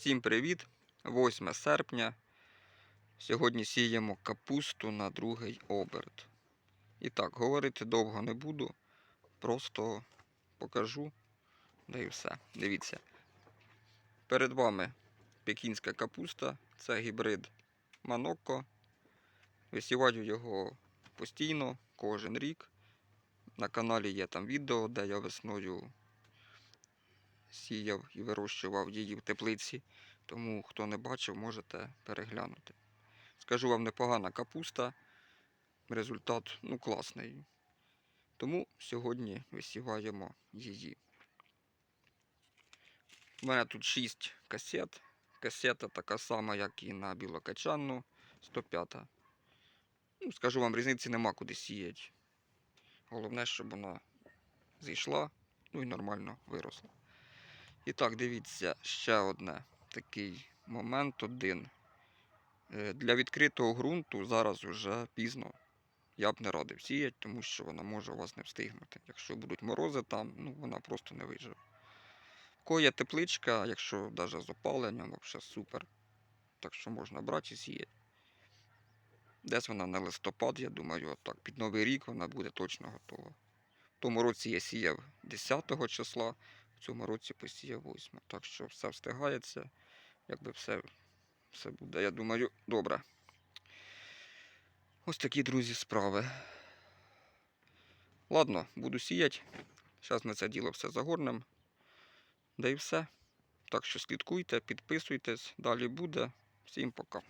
Всім привіт! 8 серпня. Сьогодні сіємо капусту на другий оберт. І так, говорити довго не буду, просто покажу, да і все. Дивіться. Перед вами пекінська капуста, це гібрид Манокко. Висіваю його постійно, кожен рік. На каналі є там відео, де я весною сіяв і вирощував її в теплиці. Тому хто не бачив, можете переглянути. Скажу вам, непогана капуста. Результат ну, класний. Тому сьогодні висіваємо її. У мене тут 6 касет. Касета така сама, як і на білокачанну 105. Ну, скажу вам, різниці нема куди сіяти. Головне, щоб вона зійшла, ну і нормально виросла. І так, дивіться, ще одне такий момент один. Е, Для відкритого ґрунту зараз вже пізно. Я б не радив сіяти, тому що вона може у вас не встигнути. Якщо будуть морози там, ну вона просто не виживе. Є тепличка, якщо навіть з опаленням, взагалі супер. Так що можна брати і сіяти. Десь вона на листопад, я думаю, отак, під Новий рік вона буде точно готова. В тому році я сіяв 10 числа, цьому році посіяв 8. Так що все встигається, якби все, все буде, я думаю, добре. Ось такі, друзі, справи. Ладно, буду сіяти. Зараз ми це діло все загорнемо. Да і все. Так що слідкуйте, підписуйтесь, далі буде. Всім пока.